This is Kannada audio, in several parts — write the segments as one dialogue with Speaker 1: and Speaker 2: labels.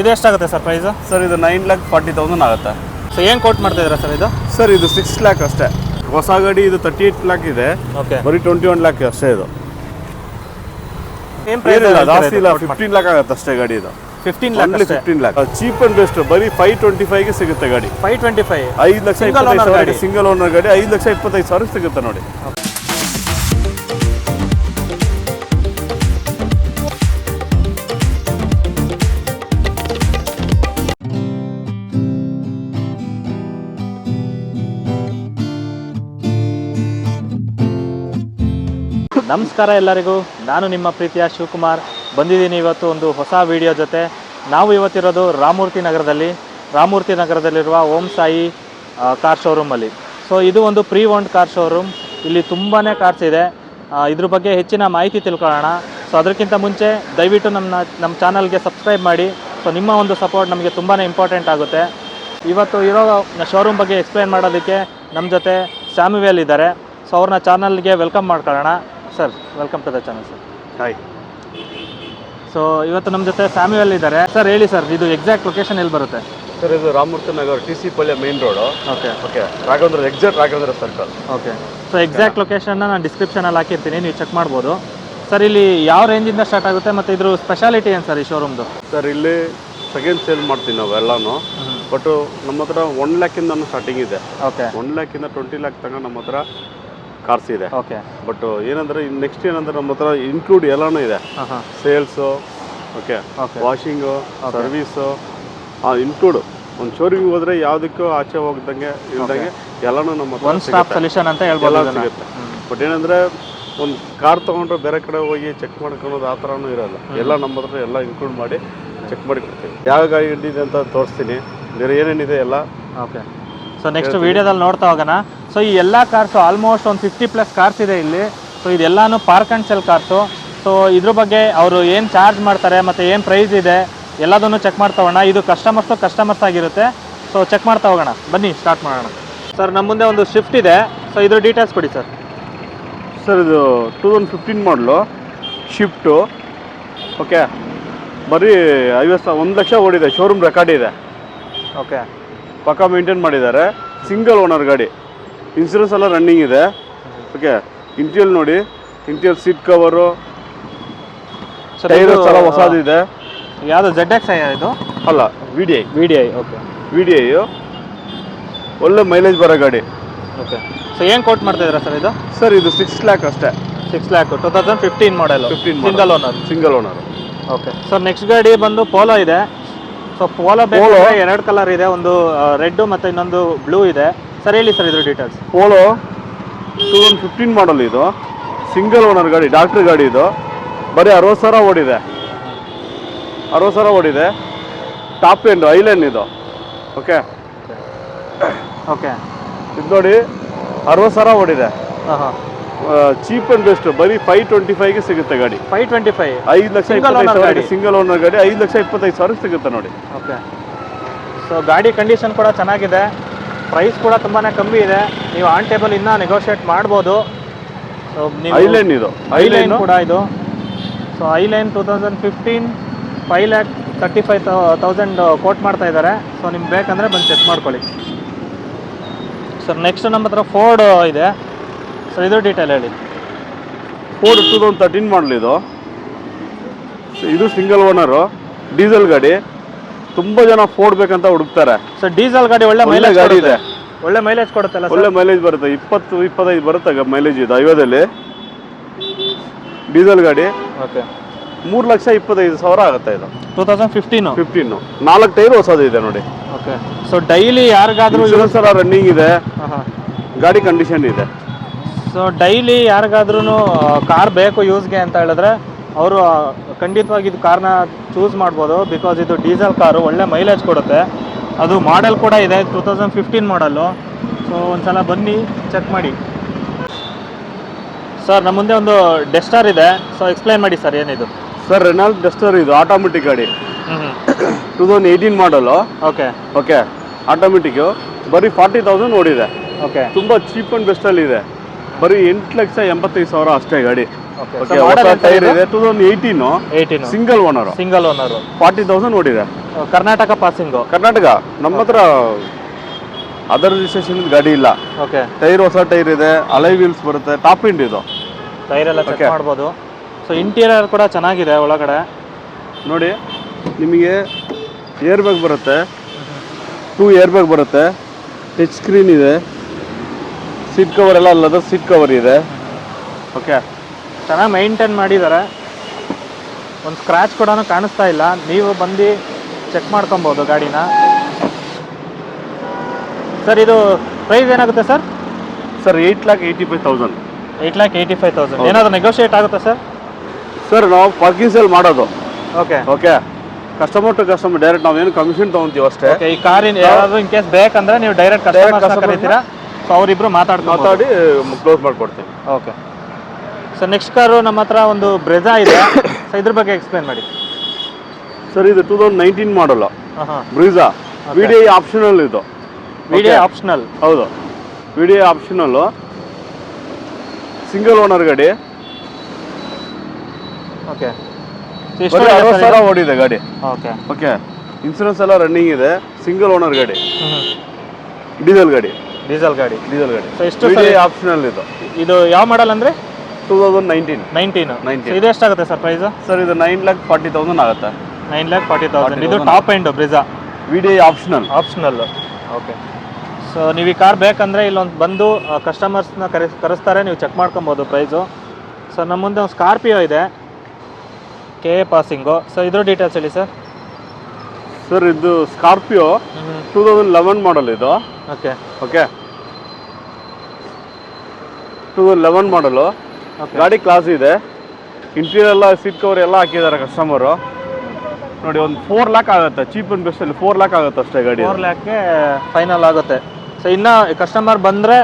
Speaker 1: ಇದು ಎಷ್ಟಾಗುತ್ತೆ ಸರ್ ಪ್ರೈಸ್
Speaker 2: ಸರ್ ಇದು ನೈನ್ ಲ್ಯಾಕ್ ಫಾರ್ಟಿ ತೌಸಂಡ್ ಆಗುತ್ತೆ.
Speaker 1: ಸೊ ಏನ್ ಕೋಟ್ ಮಾಡ್ತಾ ಇದ್ದೀರಾ ಸರ್ ಇದು?
Speaker 2: ಸರ್ ಇದು ಸಿಕ್ಸ್ ಲ್ಯಾಕ್ ಅಷ್ಟೇ. ಹೊಸ ಗಾಡಿ ಇದು ತರ್ಟಿ ಏಟ್ ಲ್ಯಾಕ್ ಇದೆ.
Speaker 1: ಓಕೆ
Speaker 2: ಬರೀ ಟ್ವೆಂಟಿ ಒನ್ ಲ್ಯಾಕ್ ಅಷ್ಟೇ ಇದು.
Speaker 1: ಏನು ಪ್ರೈಸ್
Speaker 2: ಏನಿಲ್ಲ ಜಾಸ್ತಿ ಇಲ್ಲ ಫಿಫ್ಟೀನ್ ಲ್ಯಾಕ್ ಆಗುತ್ತೆ ಅಷ್ಟೇ ಗಾಡಿ ಇದು.
Speaker 1: Fifteen lakh
Speaker 2: fifteen lakh cheap and best ಬರೀ ಫೈವ್ ಟ್ವೆಂಟಿ ಫೈವ್ಗೆ ಸಿಗುತ್ತೆ ಗಾಡಿ.
Speaker 1: ಫೈವ್ ಟ್ವೆಂಟಿ ಫೈವ್
Speaker 2: ಐದು ಲಕ್ಷ. ಸಿಂಗಲ್ ಓನರ್ ಗಾಡಿ. ಐದು ಲಕ್ಷ ಇಪ್ಪತ್ತೈದು ಸಾವಿರ ಸಿಗುತ್ತೆ ನೋಡಿ.
Speaker 1: ನಮಸ್ಕಾರ ಎಲ್ಲರಿಗೂ. ನಾನು ನಿಮ್ಮ ಪ್ರೀತಿಯ ಶಿವಕುಮಾರ್. ಬಂದಿದ್ದೀನಿ ಇವತ್ತು ಒಂದು ಹೊಸ ವಿಡಿಯೋ ಜೊತೆ. ನಾವು ಇವತ್ತಿರೋದು ರಾಮೂರ್ತಿ ನಗರದಲ್ಲಿ. ರಾಮೂರ್ತಿ ನಗರದಲ್ಲಿರುವ ಓಂ ಸಾಯಿ ಕಾರ್ ಶೋರೂಮಲ್ಲಿ ಸೊ ಇದು ಒಂದು ಪ್ರೀ ಓನ್ಡ್ ಕಾರ್ ಶೋರೂಮ್ ಇಲ್ಲಿ ತುಂಬಾ ಕಾರ್ಸ್ ಇದೆ. ಇದ್ರ ಬಗ್ಗೆ ಹೆಚ್ಚಿನ ಮಾಹಿತಿ ತಿಳ್ಕೊಳ್ಳೋಣ. ಸೊ ಅದಕ್ಕಿಂತ ಮುಂಚೆ ದಯವಿಟ್ಟು ನಮ್ಮ ನಮ್ಮ ಚಾನಲ್ಗೆ ಸಬ್ಸ್ಕ್ರೈಬ್ ಮಾಡಿ. ಸೊ ನಿಮ್ಮ ಒಂದು ಸಪೋರ್ಟ್ ನಮಗೆ ತುಂಬಾ ಇಂಪಾರ್ಟೆಂಟ್ ಆಗುತ್ತೆ. ಇವತ್ತು ಇರೋ ಶೋರೂಮ್ ಬಗ್ಗೆ ಎಕ್ಸ್ಪ್ಲೈನ್ ಮಾಡೋದಕ್ಕೆ ನಮ್ಮ ಜೊತೆ ಸ್ಯಾಮ್ಯುವೆಲ್ ಇದ್ದಾರೆ. ಸೊ ಅವ್ರನ್ನ ಚಾನಲ್ಗೆ ವೆಲ್ಕಮ್ ಮಾಡ್ಕೊಳ್ಳೋಣ. Sir welcome to the channel sir
Speaker 2: hi
Speaker 1: so ಇವತ್ತು ನಮ್ಮ ಜೊತೆ ಫ್ಯಾಮಿಲಿ ಇದ್ದಾರೆ. ಸರ್ ಹೇಳಿ ಸರ್ ಇದು ಎಕ್ಸಾಕ್ಟ್ ಲೊಕೇಶನ್ ಎಲ್ಲಿ ಬರುತ್ತೆ?
Speaker 2: ಸರ್ ಇದು Ramamurthy Nagar T C Palya main road
Speaker 1: okay
Speaker 2: okay Raghavendra exact Raghavendra circle
Speaker 1: okay so exact ಲೊಕೇಶನ್ನ ನಾನು ಡಿಸ್ಕ್ರಿಪ್ಷನಲ್ಲಿ ಹಾಕಿರ್ತೀನಿ ನೀವು ಚೆಕ್ ಮಾಡ್ಬೋದು. ಸರ್ ಇಲ್ಲಿ ಯಾವ ರೇಂಜಿಂದ ಸ್ಟಾರ್ಟ್ ಆಗುತ್ತೆ ಮತ್ತು ಇದ್ರ ಸ್ಪೆಷಾಲಿಟಿ ಏನು ಸರ್ ಈ ಶೋರೂಮ್ದು
Speaker 2: ಸರ್ ಇಲ್ಲಿ ಸೆಕೆಂಡ್ ಸೇಲ್ ಮಾಡ್ತೀವಿ ನಾವು ಎಲ್ಲಾನು. ಬಟ್ ನಮ್ಮ ಹತ್ರ ಒನ್ ಲ್ಯಾಕಿಂದ ಸ್ಟಾರ್ಟಿಂಗ್ ಇದೆ.
Speaker 1: ಓಕೆ
Speaker 2: ಒನ್ ಲ್ಯಾಕಿಂದ ಟ್ವೆಂಟಿ ಲ್ಯಾಕ್ ತನಕ ನಮ್ಮ ಹತ್ರ ಕಾರ್ಸ್ ಇದೆ.
Speaker 1: ಓಕೆ.
Speaker 2: ಬಟ್ ಏನಂದ್ರೆ ನೆಕ್ಸ್ಟ್ ಏನಂದ್ರೆ ನಮ್ಮ ಹತ್ರ ಇನ್ಕ್ಲೂಡ್ ಎಲ್ಲಾನು ಇದೆ. Sales okay washing service include ಒಂದು ಶೋರೂಮಿಗೆ ಹೋದ್ರೆ ಯಾವುದಕ್ಕೂ ಆಚೆ ಹೋಗ್ದಂಗೆ ಇಲ್ದಂಗೆ ಎಲ್ಲಾನು ನಮ್ಮ ಹತ್ರ
Speaker 1: ಒನ್ ಸ್ಟಾಪ್ ಸೊಲ್ಯೂಷನ್ ಅಂತ ಹೇಳ್ಬೋದು
Speaker 2: ಸಿಗುತ್ತೆ. ಬಟ್ ಏನಂದ್ರೆ ಒಂದು ಕಾರ್ ತಗೊಂಡ್ರೆ ಬೇರೆ ಕಡೆ ಹೋಗಿ ಚೆಕ್ ಮಾಡ್ಕೊಳೋದು ಆ ಥರನೂ ಇರಲ್ಲ. ಎಲ್ಲ ನಮ್ಮ ಹತ್ರ ಎಲ್ಲ ಇನ್ಕ್ಲೂಡ್ ಮಾಡಿ ಚೆಕ್ ಮಾಡಿ ಕೊಡ್ತೀವಿ. ಯಾವ ಗಾಡಿ ಹಿಡಿದಿದೆ ಅಂತ ತೋರಿಸ್ತೀನಿ. ಬೇರೆ ಏನೇನಿದೆ ಎಲ್ಲ
Speaker 1: ಓಕೆ ಸೊ ನೆಕ್ಸ್ಟ್ ವಿಡಿಯೋದಲ್ಲಿ ನೋಡ್ತಾ ಹೋಗೋಣ. ಸೊ ಈ ಎಲ್ಲ ಕಾರ್ಸು ಆಲ್ಮೋಸ್ಟ್ ಒಂದು ಫಿಫ್ಟಿ ಪ್ಲಸ್ ಕಾರ್ಸ್ ಇದೆ ಇಲ್ಲಿ. So ಇದೆಲ್ಲಾನು park and sell cars so ಇದ್ರ ಬಗ್ಗೆ ಅವರು ಏನು ಚಾರ್ಜ್ ಮಾಡ್ತಾರೆ ಮತ್ತು ಏನು ಪ್ರೈಸ್ ಇದೆ ಎಲ್ಲದನ್ನು ಚೆಕ್ ಮಾಡ್ತಾ ಹೋಗೋಣ. ಇದು ಕಸ್ಟಮರ್ಸು ಕಸ್ಟಮರ್ಸ್ ಆಗಿರುತ್ತೆ. ಸೊ ಚೆಕ್ ಮಾಡ್ತಾ ಹೋಗೋಣ. ಬನ್ನಿ ಸ್ಟಾರ್ಟ್ ಮಾಡೋಣ. ಸರ್ ನಮ್ಮ ಮುಂದೆ ಒಂದು ಶಿಫ್ಟ್ ಇದೆ. ಸೊ ಇದ್ರ ಡೀಟೇಲ್ಸ್ ಕೊಡಿ ಸರ್
Speaker 2: ಸರ್ ಇದು two thousand fifteen model Swift okay ಬರೀ ಐವತ್ತು ಸಾವಿರ ಒಂದು ಲಕ್ಷ ಓಡಿದೆ ಶೋರೂಮ್ ರೆಕಾರ್ಡ್ ಇದೆ.
Speaker 1: ಓಕೆ
Speaker 2: ಪಕ್ಕ ಮೇಂಟೈನ್ ಮಾಡಿದ್ದಾರೆ. ಸಿಂಗಲ್ ಓನರ್ ಗಾಡಿ. ಇನ್ಸೂರೆನ್ಸ್ ಎಲ್ಲ ರನ್ನಿಂಗ್ ಇದೆ. ಓಕೆ ಇಂಟೀರಿಯಲ್ ನೋಡಿ. Interior seat cover
Speaker 1: sir
Speaker 2: tyre ಎಲ್ಲ ಹೊಸದಿದೆ.
Speaker 1: ಯಾವುದು ಜೆಡ್ ಎಕ್ಸ್ ಐ ಇದು?
Speaker 2: ಅಲ್ಲ V D I
Speaker 1: V D I okay
Speaker 2: V D I ಒಳ್ಳೆ ಮೈಲೇಜ್ ಬರೋ ಗಾಡಿ.
Speaker 1: ಓಕೆ ಸೊ ಏನು ಕೋಟ್ ಮಾಡ್ತಾ ಇದ್ದೀರಾ ಸರ್ ಇದು?
Speaker 2: ಸರ್ ಇದು ಸಿಕ್ಸ್ ಲ್ಯಾಕ್ ಅಷ್ಟೇ.
Speaker 1: Six lakh two thousand fifteen model
Speaker 2: fifteen
Speaker 1: single owner
Speaker 2: single owner
Speaker 1: okay sir next ಗಾಡಿ ಬಂದು ಪೋಲೋ ಇದೆ. ಸೊ ಪೋಲೋ
Speaker 2: ಪೋಲೋ
Speaker 1: ಎರಡು ಕಲರ್ ಇದೆ ಒಂದು ರೆಡ್ ಮತ್ತೆ ಇನ್ನೊಂದು ಬ್ಲೂ ಇದೆ. ಸರ್ ಹೇಳಿ ಸರ್ ಇದ್ರ details
Speaker 2: Polo two thousand fifteen model ಇದು. ಸಿಂಗಲ್ ಓನರ್ ಗಾಡಿ ಡಾಕ್ಟ್ರ್ ಗಾಡಿ ಇದು. ಬರೀ ಅರವತ್ತು ಸಾವಿರ ಓಡಿದೆ. ಅರವತ್ತು ಸಾವಿರ ಓಡಿದೆ. ಟಾಪ್ ಎಂಡ್ ಲೈನ್ ಇದು. ಓಕೆ
Speaker 1: ಓಕೆ
Speaker 2: ಇದು ನೋಡಿ ಅರವತ್ತು ಸಾವಿರ ಓಡಿದೆ.
Speaker 1: ಹಾಂ ಹಾಂ
Speaker 2: ಚೀಪ್ ಅಂಡ್ ಬೆಸ್ಟ್ ಬರೀ ಫೈವ್ ಟ್ವೆಂಟಿ ಫೈವ್ಗೆ ಸಿಗುತ್ತೆ ಗಾಡಿ.
Speaker 1: ಫೈವ್ ಟ್ವೆಂಟಿ ಫೈವ್
Speaker 2: ಐದು ಲಕ್ಷ ಇಪ್ಪತ್ತೈದು
Speaker 1: ಗಾಡಿ.
Speaker 2: ಸಿಂಗಲ್ ಓನರ್ ಗಾಡಿ ಐದು ಲಕ್ಷ ಇಪ್ಪತ್ತೈದು ಸಾವಿರ ಸಿಗುತ್ತೆ ನೋಡಿ.
Speaker 1: ಓಕೆ ಸೊ ಗಾಡಿ ಕಂಡೀಷನ್ ಕೂಡ ಚೆನ್ನಾಗಿದೆ. ಪ್ರೈಸ್ ಕೂಡ ತುಂಬಾ ಕಮ್ಮಿ ಇದೆ. ನೀವು ಆನ್ ಟೇಬಲ್ ಇನ್ನೂ ನೆಗೋಷಿಯೇಟ್ ಮಾಡ್ಬೋದು. ಸೊ
Speaker 2: ಐಲೈನ್ ಇದು.
Speaker 1: ಐಲೈನ್ ಕೂಡ ಇದು. So ಐಲೈನ್ two thousand fifteen five lakh thirty five thousand quote ಮಾಡ್ತಾ ಇದ್ದಾರೆ. ಸೊ ನಿಮ್ಗೆ ಬೇಕಂದ್ರೆ ಬಂದು ಚೆಕ್ ಮಾಡ್ಕೊಳ್ಳಿ. ಸರ್ ನೆಕ್ಸ್ಟ್ ನಮ್ಮ ಹತ್ರ ಫೋರ್ಡ್ ಇದೆ. ಸರ್ ಇದು ಡೀಟೇಲ್ ಹೇಳಿ.
Speaker 2: Ford two thousand thirteen model ಇದು. ಇದು ಸಿಂಗಲ್ ಓನರು ಡೀಸೆಲ್ ಗಾಡಿ. ತುಂಬ ಜನ ಫೋರ್ಡ್ ಬೇಕಂತ ಹುಡುಕ್ತಾರೆ.
Speaker 1: ಸರ್ ಡೀಸೆಲ್ ಗಾಡಿ ಒಳ್ಳೆ ಮೈಲೇಜ್
Speaker 2: ಗಾಡಿ ಇದೆ.
Speaker 1: ಒಳ್ಳೆ ಮೈಲೇಜ್ ಕೊಡುತ್ತಲ್ಲ
Speaker 2: ಒಳ್ಳೆ ಮೈಲೇಜ್ ಬರುತ್ತೆ. ಇಪ್ಪತ್ತು ಇಪ್ಪತ್ತೈದು ಬರುತ್ತೆ ಮೈಲೇಜ್ ಇದು ಐವದಲ್ಲಿ ಡೀಸೆಲ್ ಗಾಡಿ.
Speaker 1: ಓಕೆ.
Speaker 2: ಮೂರು ಲಕ್ಷ ಇಪ್ಪತ್ತೈದು ಸಾವಿರ ಆಗುತ್ತೆ ಇದು.
Speaker 1: ಟೂ ತೌಸಂಡ್ ಫಿಫ್ಟೀನು
Speaker 2: ಫಿಫ್ಟೀನು ನಾಲ್ಕು ಟೈರ್ ಹೊಸದು ಇದೆ ನೋಡಿ.
Speaker 1: ಓಕೆ. ಸೊ ಡೈಲಿ ಯಾರಿಗಾದ್ರೂ
Speaker 2: ಸರ್ ರನ್ನಿಂಗ್ ಇದೆ. ಗಾಡಿ ಕಂಡೀಷನ್ ಇದೆ.
Speaker 1: ಸೊ ಡೈಲಿ ಯಾರಿಗಾದ್ರೂ ಕಾರ್ ಬೇಕು ಯೂಸ್ಗೆ ಅಂತ ಹೇಳಿದ್ರೆ ಅವರು ಖಂಡಿತವಾಗಿ ಇದು ಕಾರ್ನ ಚೂಸ್ ಮಾಡ್ಬೋದು ಬಿಕಾಸ್ ಇದು ಡೀಸೆಲ್ ಕಾರು ಒಳ್ಳೆ ಮೈಲೇಜ್ ಕೊಡುತ್ತೆ. ಅದು ಮಾಡೆಲ್ ಕೂಡ ಇದೆ two thousand fifteen model so ಒಂದ್ಸಲ ಬನ್ನಿ ಚೆಕ್ ಮಾಡಿ. ಸರ್ ನಮ್ಮ ಮುಂದೆ ಒಂದು ಡೆಸ್ಟಾರ್ ಇದೆ. ಸೊ ಎಕ್ಸ್ಪ್ಲೈನ್ ಮಾಡಿ ಸರ್ ಏನಿದು?
Speaker 2: ಸರ್ ರೆನಾಲ್ಡ್ ಡಸ್ಟರ್ ಇದು ಆಟೋಮೆಟಿಕ್ ಗಾಡಿ. Two thousand eighteen model
Speaker 1: okay
Speaker 2: okay automatic ಬರೀ ಫಾರ್ಟಿ ತೌಸಂಡ್ ಓಡಿದೆ.
Speaker 1: ಓಕೆ
Speaker 2: ತುಂಬ ಚೀಪ್ ಆ್ಯಂಡ್ ಬೆಸ್ಟಲ್ಲಿ ಇದೆ. ಬರೀ ಎಂಟು ಲಕ್ಷ ಎಂಬತ್ತೈದು ಸಾವಿರ ಅಷ್ಟೇ ಗಾಡಿ. ಟೈರ್
Speaker 1: ಇದೆ?
Speaker 2: Two thousand eighteen
Speaker 1: eighteen
Speaker 2: single owner
Speaker 1: single owner
Speaker 2: forty thousand ನೋಡಿದೆ
Speaker 1: ಕರ್ನಾಟಕ ಪಾಸಿಂಗ್
Speaker 2: ಕರ್ನಾಟಕ? ನಮ್ಮ ಹತ್ರ ಅದರ್ ರಿಜಿಸ್ಟ್ರೇಷನ್ ಗಾಡಿ ಇಲ್ಲ.
Speaker 1: ಓಕೆ
Speaker 2: ಟೈರ್ ಹೊಸ ಟೈರ್ ಇದೆ. ಅಲೈ ವೀಲ್ಸ್ ಬರುತ್ತೆ. ಟಾಪ್ ಇಂಡ್ ಇದು.
Speaker 1: ಟೈರ್ ಎಲ್ಲ ಚೆಕ್. ಮಾಡ್ಬೋದು. ಸೊ ಇಂಟೀರಿಯರ್ ಕೂಡ ಚೆನ್ನಾಗಿದೆ ಒಳಗಡೆ.
Speaker 2: ನೋಡಿ ನಿಮಗೆ ಏರ್ ಬ್ಯಾಗ್ ಬರುತ್ತೆ. ಟೂ ಏರ್ ಬ್ಯಾಗ್ ಬರುತ್ತೆ. ಟಚ್ ಸ್ಕ್ರೀನ್ ಇದೆ. ಸೀಟ್ ಕವರ್ ಎಲ್ಲ ಲೆದರ್ ಸೀಟ್ ಕವರ್ ಇದೆ. ಓಕೆ
Speaker 1: ಚೆನ್ನಾಗಿ ಮೈಂಟೈನ್ ಮಾಡಿದ್ದಾರೆ ಒಂದು ಸ್ಕ್ರ್ಯಾಚ್ ಕೂಡ ಕಾಣಿಸ್ತಾ ಇಲ್ಲ. ನೀವು ಬಂದು ಚೆಕ್ ಮಾಡ್ಕೊಬೋದು ಗಾಡಿನ. ಸರ್ ಇದು ಪ್ರೈಸ್ ಏನಾಗುತ್ತೆ sir
Speaker 2: sir eight lakh eighty five thousand
Speaker 1: eight lakh eighty five thousand ಏನಾದರೂ ನೆಗೋಷಿಯೇಟ್ ಆಗುತ್ತಾ ಸರ್
Speaker 2: ಸರ್ ನಾವು ಪಾರ್ಕಿಂಗ್ ಸೇಲ್ ಮಾಡೋದು.
Speaker 1: Okay
Speaker 2: okay customer to customer direct ನಾವು ಏನು ಕಮಿಷನ್ ತೊಗೊಂತೀವಿ ಅಷ್ಟೇ
Speaker 1: ಈ ಕಾರಿನ ಯಾರಾದರೂ ಇನ್ ಕೇಸ್ ಬೇಕಂದ್ರೆ ನೀವು ಡೈರೆಕ್ಟ್
Speaker 2: ಕಸ್ಟಮರ್
Speaker 1: ಕರೀತೀರಾ? ಸೊ ಅವರಿಬ್ರು ಮಾತಾಡ್ಕೊಂಡು
Speaker 2: ಮಾತಾಡಿ ಕ್ಲೋಸ್ ಮಾಡಿಕೊಡ್ತೀವಿ
Speaker 1: ಓಕೆ ಸರ್ ನೆಕ್ಸ್ಟ್ ಕಾರು ನಮ್ಮ ಹತ್ರ ಒಂದು ಬ್ರೆಜಾ ಇದೆ. ಸೊ ಇದ್ರ ಬಗ್ಗೆ ಎಕ್ಸ್ಪ್ಲೇನ್ ಮಾಡಿ.
Speaker 2: ಸರ್ ಇದು ಟೂ ತೌಸಂಡ್ ನೈನ್ಟೀನ್ ಮಾಡಲ್ಲ
Speaker 1: ಹಾಂ
Speaker 2: ಬ್ರೀಸಾ ವಿ ಡಿ ಆಪ್ಷನಲ್ ಇದು.
Speaker 1: Video
Speaker 2: Okay.
Speaker 1: ಆಪ್ಷನಲ್
Speaker 2: ಹೌದು. V D optional single owner ಗಾಡಿ.
Speaker 1: ಓಕೆ
Speaker 2: ಬರೀ ಅರವತ್ತು ಸಾವಿರ ಓಡಿದೆ ಗಾಡಿ.
Speaker 1: ಓಕೆ
Speaker 2: ಓಕೆ ಇನ್ಸೂರೆನ್ಸ್ ಎಲ್ಲ ರನ್ನಿಂಗ್ ಇದೆ. ಸಿಂಗಲ್ ಓನರ್ ಗಾಡಿ. ಡೀಸೆಲ್ ಗಾಡಿ.
Speaker 1: ಡೀಸೆಲ್ ಗಾಡಿ.
Speaker 2: ಡೀಸೆಲ್ ಗಾಡಿ.
Speaker 1: ಸೊ ಎಷ್ಟು
Speaker 2: ಆಪ್ಷನಲ್ ಇದು.
Speaker 1: ಇದು ಯಾವ ಮಾಡಲ್ ಅಂದರೆ?
Speaker 2: Two thousand nineteen
Speaker 1: nineteen
Speaker 2: 19.
Speaker 1: ಇದು ಎಷ್ಟಾಗುತ್ತೆ ಸರ್ ಪ್ರೈಸ್
Speaker 2: ಸರ್ ಇದು ನೈನ್ ಲ್ಯಾಕ್ ಫಾರ್ಟಿ ತೌಸಂಡ್ ಆಗುತ್ತೆ.
Speaker 1: ನೈನ್ ಲ್ಯಾಕ್ ಫಾರ್ಟಿ ತೌಸಂಡ್ ಇದು top end Brezza
Speaker 2: V D optional
Speaker 1: optional okay so ನೀವು ಈ ಕಾರ್ ಬೇಕಂದ್ರೆ ಇಲ್ಲೊಂದು ಬಂದು ಕಸ್ಟಮರ್ಸ್ನ ಕರೆ ಕರೆಸ್ತಾರೆ ನೀವು ಚೆಕ್ ಮಾಡ್ಕೊಬೋದು ಪ್ರೈಸು ಸೊ ನಮ್ಮ ಮುಂದೆ ಒಂದು ಸ್ಕಾರ್ಪಿಯೋ ಇದೆ. ಕೆ ಎ ಪಾಸಿಂಗು ಸೊ ಇದ್ರ ಡೀಟೇಲ್ಸ್ ಹೇಳಿ ಸರ್
Speaker 2: ಸರ್ ಇದು Scorpio two thousand eleven model ಇದು.
Speaker 1: ಓಕೆ
Speaker 2: ಓಕೆ ಟೂ ಲೆವೆನ್ ಮಾಡಲು ಗಾಡಿ ಕ್ಲಾಸ್ ಇದೆ. ಇಂಟೀರಿಯರ್ ಎಲ್ಲ ಸೀಟ್ ಕವರ್ ಎಲ್ಲ ಹಾಕಿದ್ದಾರೆ ಕಸ್ಟಮರು ನೋಡಿ ಒಂದು ಫೋರ್ ಲ್ಯಾಕ್ ಆಗುತ್ತೆ. ಚೀಪ್ ಅಂಡ್ ಬೆಸ್ಟ್ ಅಲ್ಲಿ ಫೋರ್ ಲ್ಯಾಕ್ ಆಗುತ್ತೆ ಅಷ್ಟೇ ಗಾಡಿ.
Speaker 1: ಫೋರ್ ಲ್ಯಾಕ್ಗೆ ಫೈನಲ್ ಆಗುತ್ತೆ. ಸೊ ಇನ್ನು ಕಸ್ಟಮರ್ ಬಂದರೆ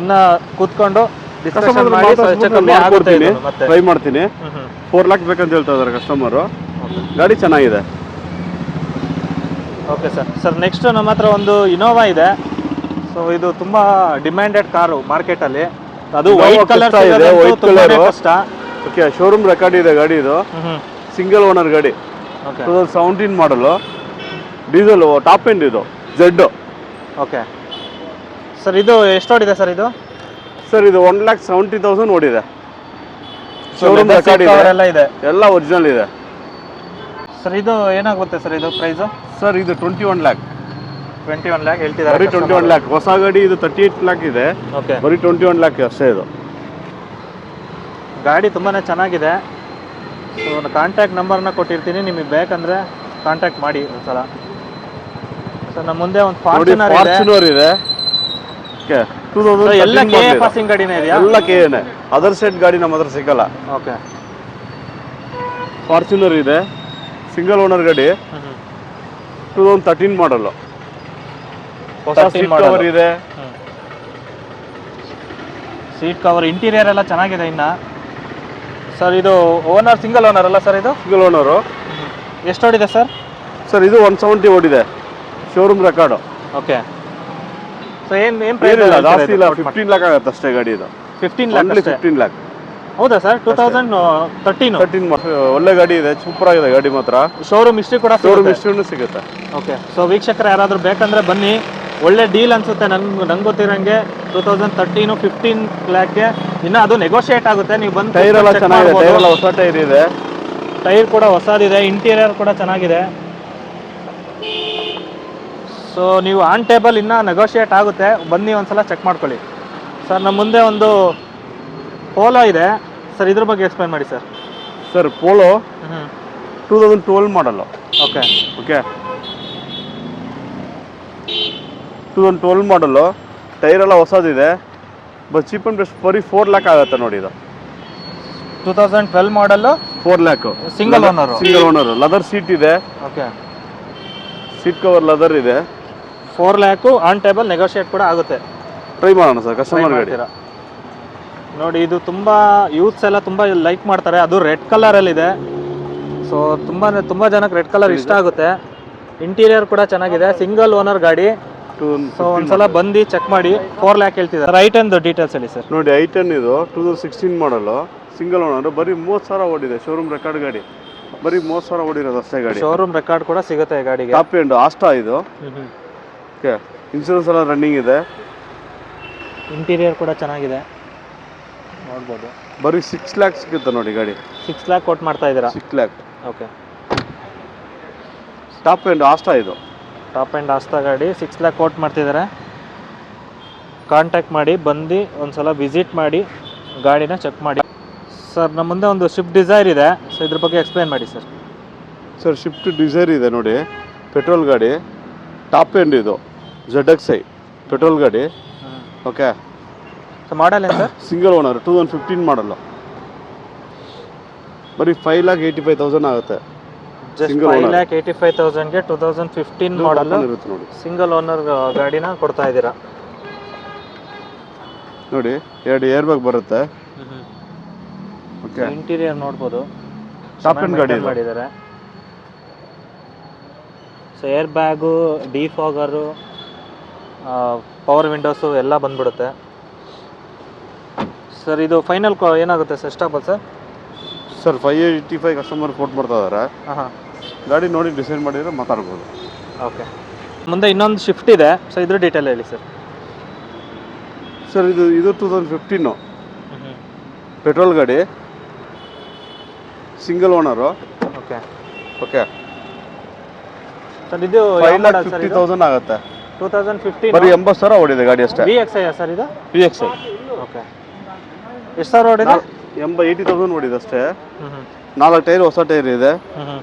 Speaker 1: ಇನ್ನು ಕೂತ್ಕೊಂಡು
Speaker 2: ಟ್ರೈ ಮಾಡ್ತೀನಿ. ಫೋರ್ ಲ್ಯಾಕ್ ಬೇಕಂತ ಹೇಳ್ತಾ ಇದ್ದಾರೆ ಕಸ್ಟಮರು ಗಾಡಿ ಚೆನ್ನಾಗಿದೆ.
Speaker 1: ಓಕೆ ಸರ್ ಸರ್ ನೆಕ್ಸ್ಟ್ ನಮ್ಮ ಹತ್ರ ಒಂದು ಇನೋವಾ ಇದೆ. ಸೊ ಇದು ತುಂಬ ಡಿಮ್ಯಾಂಡೆಡ್ ಕಾರು ಮಾರ್ಕೆಟಲ್ಲಿ ಅದು ವೈಟ್ ಕಲರ್
Speaker 2: ಇದೆ, white
Speaker 1: ತುಂಬಾನೇ
Speaker 2: ಓಕೆ ಶೋರೂಮ್ ರೆಕಾರ್ಡ್ ಇದೆ ಗಾಡಿ ಇದು. ಸಿಂಗಲ್ ಓನರ್ ಗಾಡಿ. Two thousand seventeen model diesel top end ಇದು. ಜೆಡ್
Speaker 1: ಓಕೆ ಸರ್ ಇದು ಎಷ್ಟು ಓಡಿದೆ ಸರ್ ಇದು?
Speaker 2: ಸರ್ ಇದು ಒನ್ ಲ್ಯಾಕ್ ಸೆವೆಂಟಿ ತೌಸಂಡ್ ಓಡಿದೆ. ಶೋರೂಮ್ ರೆಕಾರ್ಡ್
Speaker 1: ಎಲ್ಲ ಇದೆ.
Speaker 2: ಎಲ್ಲ ಒರಿಜಿನಲ್ ಇದೆ.
Speaker 1: ಸರ್ ಇದು ಏನಾಗುತ್ತೆ ಸರ್ ಇದು ಪ್ರೈಸು
Speaker 2: ಸರ್ ಇದು twenty one lakh
Speaker 1: twenty one lakh ಹೇಳ್ತಿದ್ದಾರೆ
Speaker 2: ಬರೀ ಟ್ವೆಂಟಿ ಒನ್ ಲ್ಯಾಕ್ ಹೊಸ ಗಾಡಿ ಇದು ತರ್ಟಿ ಏಟ್ ಲ್ಯಾಕ್ ಇದೆ.
Speaker 1: ಓಕೆ
Speaker 2: ಬರೀ ಟ್ವೆಂಟಿ ಒನ್ ಲ್ಯಾಕ್ ಅಷ್ಟೇ ಇದು.
Speaker 1: ಗಾಡಿ ತುಂಬಾ ಚೆನ್ನಾಗಿದೆ. ಸೊ ಕಾಂಟ್ಯಾಕ್ಟ್ ನಂಬರ್ನ ಕೊಟ್ಟಿರ್ತೀನಿ. ನಿಮಗೆ ಬೇಕಂದ್ರೆ ಕಾಂಟ್ಯಾಕ್ಟ್ ಮಾಡಿ ಒಂದ್ಸಲ. ಸೊ ನಮ್ಮ ಮುಂದೆ ಒಂದು ಫಾರ್ಚುನರ್ ಇದೆ.
Speaker 2: ಫಾರ್ಚುನರ್ ಇದೆ. ಓಕೆ ಟೂ
Speaker 1: So, ಎಲ್ಲ ಕೆ ಪಾಸಿಂಗ್ ಗಾಡಿನೇ ಇದೆಯಾ?
Speaker 2: ಎಲ್ಲ ಕೆ ಎನೆ ಅದರ್ ಸೆಟ್ ಗಾಡಿ ನಮ್ಮ ಹತ್ರ ಸಿಗಲ್ಲ.
Speaker 1: ಓಕೆ
Speaker 2: ಫಾರ್ಚುನರ್ ಇದೆ. ಸಿಂಗಲ್ ಓನರ್ ಗಾಡಿ. ಟೂ ತೌಸಂಡ್ ತರ್ಟೀನ್ ಮಾಡಲು
Speaker 1: ಹೊಸ
Speaker 2: ಸೀಟ್ ಕವರ್ ಇದೆ.
Speaker 1: ಸೀಟ್ ಕವರ್ ಇಂಟೀರಿಯರ್ ಎಲ್ಲ ಚೆನ್ನಾಗಿದೆ ಇನ್ನ. ಸರ್ ಇದು ಓನರ್ ಸಿಂಗಲ್ ಓನರ್ ಅಲ್ಲ ಸರ್ ಇದು?
Speaker 2: ಸಿಂಗಲ್ ಓನರು
Speaker 1: ಎಷ್ಟು ಓಡಿದೆ ಸರ್?
Speaker 2: ಸರ್ ಇದು ಒನ್ ಸೆವೆಂಟಿ ಓಡಿದೆ. Showroom record
Speaker 1: okay. ಸೊ ಏನು ಏನು
Speaker 2: ಏನಿಲ್ಲ ಜಾಸ್ತಿ ಇಲ್ಲ
Speaker 1: ಪ್ರೈಸ್
Speaker 2: ಫಿಫ್ಟೀನ್ ಲ್ಯಾಕ್ ಆಗುತ್ತೆ ಅಷ್ಟೇ ಗಾಡಿ ಇದು.
Speaker 1: Fifteen
Speaker 2: only
Speaker 1: lakh
Speaker 2: fifteen lakh
Speaker 1: ಹೌದಾ sir? Two thousand thirteen
Speaker 2: thirteen ಒಳ್ಳೆ ಗಾಡಿ ಇದೆ ಸೂಪರ್ ಆಗಿದೆ ಗಾಡಿ ಮಾತ್ರ.
Speaker 1: ಶೋರೂಮ್ ಹಿಸ್ಟ್ರಿ ಕೂಡ
Speaker 2: ಶೋರೂಮ್ ಹಿಸ್ಟ್ರಿನೂ ಸಿಗುತ್ತೆ.
Speaker 1: ಓಕೆ ಸೊ ವೀಕ್ಷಕರು ಯಾರಾದರೂ ಬೇಕಂದ್ರೆ ಬನ್ನಿ. ಒಳ್ಳೆ ಡೀಲ್ ಅನ್ಸುತ್ತೆ ನನ್ಗೆ ನಂಗೆ ಗೊತ್ತಿರಂಗೆ ಟೂ ತೌಸಂಡ್ ತರ್ಟೀನು ಫಿಫ್ಟೀನ್ ಲ್ಯಾಕ್ಗೆ ಇನ್ನು ಅದು ನೆಗೋಷಿಯೇಟ್ ಆಗುತ್ತೆ ನೀವು ಬಂದು
Speaker 2: ಟೈರ್ ಎಲ್ಲ ಚೆನ್ನಾಗಿದೆ ಟೈರ್ ಎಲ್ಲ ಹೊಸ ಟೈರ್ ಇದೆ.
Speaker 1: ಟೈರ್ ಕೂಡ ಹೊಸದಿದೆ ಇಂಟೀರಿಯರ್ ಕೂಡ ಚೆನ್ನಾಗಿದೆ. ಸೊ ನೀವು ಆನ್ ಟೇಬಲ್ ಇನ್ನೂ ನೆಗೋಷಿಯೇಟ್ ಆಗುತ್ತೆ ಬನ್ನಿ ಒಂದ್ಸಲ ಚೆಕ್ ಮಾಡ್ಕೊಳ್ಳಿ. ಸರ್ ನಮ್ಮ ಮುಂದೆ ಒಂದು ಪೋಲೋ ಇದೆ. ಸರ್ ಇದ್ರ ಬಗ್ಗೆ ಎಕ್ಸ್ಪ್ಲೈನ್ ಮಾಡಿ sir
Speaker 2: sir Polo two thousand twelve model
Speaker 1: okay
Speaker 2: okay two thousand twelve model tyre ಎಲ್ಲ ಹೊಸದಿದೆ. ಬಟ್ ಚೀಪ್ ಅಂಡ್ ಬೆಸ್ಟ್ ಬರೀ ಫೋರ್ ಲ್ಯಾಕ್ ಆಗುತ್ತೆ ನೋಡಿ ಇದು.
Speaker 1: Two thousand twelve model
Speaker 2: four lakh
Speaker 1: single owner
Speaker 2: single owner leather seat ಇದೆ.
Speaker 1: ಓಕೆ
Speaker 2: ಸೀಟ್ ಕವರ್ ಲದರ್ ಇದೆ.
Speaker 1: Four lakh on table negotiate ಕೂಡ ಆಗುತ್ತೆ.
Speaker 2: ಟ್ರೈ ಮಾಡೋಣ ಸರ್ ಕಸ್ಟಮರ್ ಗಾಡಿ
Speaker 1: ನೋಡಿ ಇದು ತುಂಬ ಯೂತ್ಸ್ ಎಲ್ಲ ತುಂಬ ಲೈಕ್ ಮಾಡ್ತಾರೆ. ಅದು ರೆಡ್ ಕಲರಲ್ಲಿದೆ ಸೊ ತುಂಬ ತುಂಬ ಜನಕ್ಕೆ ರೆಡ್ ಕಲರ್ ಇಷ್ಟ ಆಗುತ್ತೆ. ಇಂಟೀರಿಯರ್ ಕೂಡ ಚೆನ್ನಾಗಿದೆ. ಸಿಂಗಲ್ ಓನರ್ ಗಾಡಿ.
Speaker 2: ಟೂ
Speaker 1: ಸೊ ಒಂದ್ಸಲ ಬಂದು ಚೆಕ್ ಮಾಡಿ. ಫೋರ್ ಲ್ಯಾಕ್ ಹೇಳ್ತಿದ್ದಾರೆ. ರೈಟ್ ಅಂಡ್ ಡೀಟೇಲ್ಸ್ ಹೇಳಿ ಸರ್
Speaker 2: ನೋಡಿ ಐ ಟೆನ್ ಇದು two thousand sixteen model single owner ಬರೀ ಮೂವತ್ತು ಸಾವಿರ ಓಡಿದೆ. ಶೋರೂಮ್ ರೆಕಾರ್ಡ್ ಗಾಡಿ. ಬರೀ ಮೂವತ್ತು ಸಾವಿರ ಓಡಿರೋದು ಅಷ್ಟೇ ಗಾಡಿ.
Speaker 1: ಶೋರೂಮ್ ರೆಕಾರ್ಡ್ ಕೂಡ ಸಿಗುತ್ತೆ ಗಾಡಿಗೆ.
Speaker 2: ಟಾಪ್ ಎಂಡ್ ಆಸ್ಟಾ ಇದು. ಓಕೆ ಇನ್ಶೂರೆನ್ಸ್ ಎಲ್ಲ ರನ್ನಿಂಗ್ ಇದೆ.
Speaker 1: ಇಂಟೀರಿಯರ್ ಕೂಡ ಚೆನ್ನಾಗಿದೆ. ನೋಡ್ಬೋದು.
Speaker 2: ಬರೀ ಸಿಕ್ಸ್ ಲ್ಯಾಕ್ ಸಿಗುತ್ತೆ ನೋಡಿ ಗಾಡಿ.
Speaker 1: ಸಿಕ್ಸ್ ಲ್ಯಾಕ್ ಕೊಟ್ಟು ಮಾಡ್ತಾ ಇದ್ದೀರಾ?
Speaker 2: Six lakh
Speaker 1: okay
Speaker 2: top end Asta ಇದು.
Speaker 1: ಟಾಪ್ ಆ್ಯಂಡ್ ಆಸ್ತಾ ಗಾಡಿ ಸಿಕ್ಸ್ ಲ್ಯಾಕ್ ಕೋಟ್ ಮಾಡ್ತಿದ್ದಾರೆ. ಕಾಂಟ್ಯಾಕ್ಟ್ ಮಾಡಿ ಬಂದು ಒಂದ್ಸಲ ವಿಸಿಟ್ ಮಾಡಿ ಗಾಡಿನ ಚೆಕ್ ಮಾಡಿ. ಸರ್ ನಮ್ಮ ಮುಂದೆ ಒಂದು ಶಿಫ್ಟ್ ಡಿಸೈರ್ ಇದೆ. ಸೊ ಇದ್ರ ಬಗ್ಗೆ ಎಕ್ಸ್ಪ್ಲೈನ್ ಮಾಡಿ ಸರ್.
Speaker 2: ಸರ್ ಶಿಫ್ಟ್ ಡಿಸೈರ್ ಇದೆ ನೋಡಿ. ಪೆಟ್ರೋಲ್ ಗಾಡಿ ಟಾಪ್ ಎಂಡ್ ಇದು ಝಡ್ ಎಕ್ಸ್ ಐ ಪೆಟ್ರೋಲ್ ಗಾಡಿ ಓಕೆ
Speaker 1: ಸೊ ಮಾಡಲ್ ಏನು sir?
Speaker 2: Single owner two thousand fifteen ಮಾಡಲ್ಲ ಬರೀ five lakh eighty five thousand ಆಗುತ್ತೆ.
Speaker 1: Just five. Lakh eighty five ತೌಸಂಡ್ಗೆ two thousand fifteen model
Speaker 2: ಇರುತ್ತೆ ನೋಡಿ.
Speaker 1: ಸಿಂಗಲ್ ಓನರ್ ಗಾಡಿನ ಕೊಡ್ತಾ ಇದ್ದೀರಾ?
Speaker 2: ನೋಡಿ ಎರಡು ಏರ್ ಬ್ಯಾಗ್ ಬರುತ್ತೆ ಓಕೆ
Speaker 1: ಇಂಟೀರಿಯರ್ ನೋಡ್ಬೋದು.
Speaker 2: ಟಾಪ್ ಎಂಡ್ ಗಾಡಿ.
Speaker 1: ಮಾಡಿದ್ದಾರೆ. So air bag defogger power windows ಎಲ್ಲ ಬಂದ್ಬಿಡುತ್ತೆ. ಸರ್ ಇದು ಫೈನಲ್ ಏನಾಗುತ್ತೆ? ಸರ್ ಎಷ್ಟಾಗುತ್ತೆ sir
Speaker 2: sir five eighty five customer ಕೊಟ್ಟು ಬರ್ತಾ ಇದ್ದಾರೆ
Speaker 1: ಹಾಂ ಹಾಂ
Speaker 2: ಗಾಡಿ ನೋಡಿ ಡಿಸೈನ್ ಮಾಡಿದ್ರೆ ಮಾತಾಡ್ಬೋದು.
Speaker 1: ಓಕೆ. ಮುಂದೆ ಇನ್ನೊಂದು ಶಿಫ್ಟ್ ಇದೆ. ಸೊ ಇದ್ರ ಡೀಟೇಲ್ ಹೇಳಿ ಸರ್.
Speaker 2: ಸರ್ ಇದು ಇದು ಟೂ ತೌಸಂಡ್ ಫಿಫ್ಟೀನು ಪೆಟ್ರೋಲ್ ಗಾಡಿ. Single owner
Speaker 1: okay.
Speaker 2: Okay.
Speaker 1: Sir ಇದು
Speaker 2: ಫೈವ್ ಲ್ಯಾಕ್ ಫಿಫ್ಟಿ ತೌಸಂಡ್ ಆಗುತ್ತೆ.
Speaker 1: ಟೂ ತೌಸಂಡ್ ಫಿಫ್ಟಿ
Speaker 2: ಬರೀ ಎಂಬತ್ತು ಸಾವಿರ ಓಡಿದೆ ಗಾಡಿ ಅಷ್ಟೇ.
Speaker 1: ವಿ ಎಕ್ಸ್ ಐ ಸರ್ ಇದು?
Speaker 2: P X I
Speaker 1: okay. ಎಷ್ಟು ಸಾವಿರ ಹೊಡಿದೆ
Speaker 2: ಎಂಬ ಏಯ್ಟಿ ತೌಸಂಡ್ ಓಡಿದೆ ಅಷ್ಟೇ. ನಾಲ್ಕು ಟೈರ್ ಹೊಸ ಟೈರ್ ಇದೆ
Speaker 1: ಹ್ಞೂ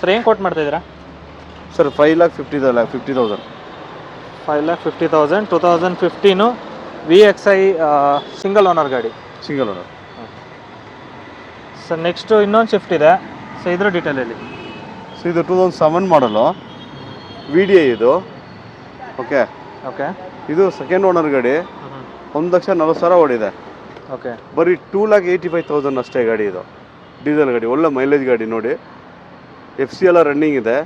Speaker 1: ಸರ್ ಏನು ಕೊಟ್ಟು ಮಾಡ್ತಾ ಇದ್ದೀರಾ?
Speaker 2: Sir five lakh fifty lakh fifty thousand
Speaker 1: five lakh fifty thousand two thousand fifteen V X I single owner ಗಾಡಿ.
Speaker 2: ಸಿಂಗಲ್ ಓನರ್
Speaker 1: ಸರ್ ನೆಕ್ಸ್ಟು ಇನ್ನೊಂದು ಶಿಫ್ಟ್ ಇದೆ. ಸೊ ಇದ್ರ ಡೀಟೇಲ್ ಹೇಳಿ.
Speaker 2: ಸೊ ಇದು two thousand seven model V D I ಇದು. ಓಕೆ
Speaker 1: ಓಕೆ
Speaker 2: ಇದು ಸೆಕೆಂಡ್ ಓನರ್ ಗಾಡಿ. ಒಂದು ಲಕ್ಷ ನಲ್ವತ್ತು ಸಾವಿರ ಓಡಿದೆ.
Speaker 1: ಓಕೆ
Speaker 2: ಬರೀ two lakh eighty five thousand ಅಷ್ಟೇ ಗಾಡಿ ಇದು. ಡೀಸೆಲ್ ಗಾಡಿ ಒಳ್ಳೆ ಮೈಲೇಜ್ ಗಾಡಿ ನೋಡಿ. ಎಫ್ ಸಿ ಎಲ್ಲ ರನ್ನಿಂಗ್ ಇದೆ.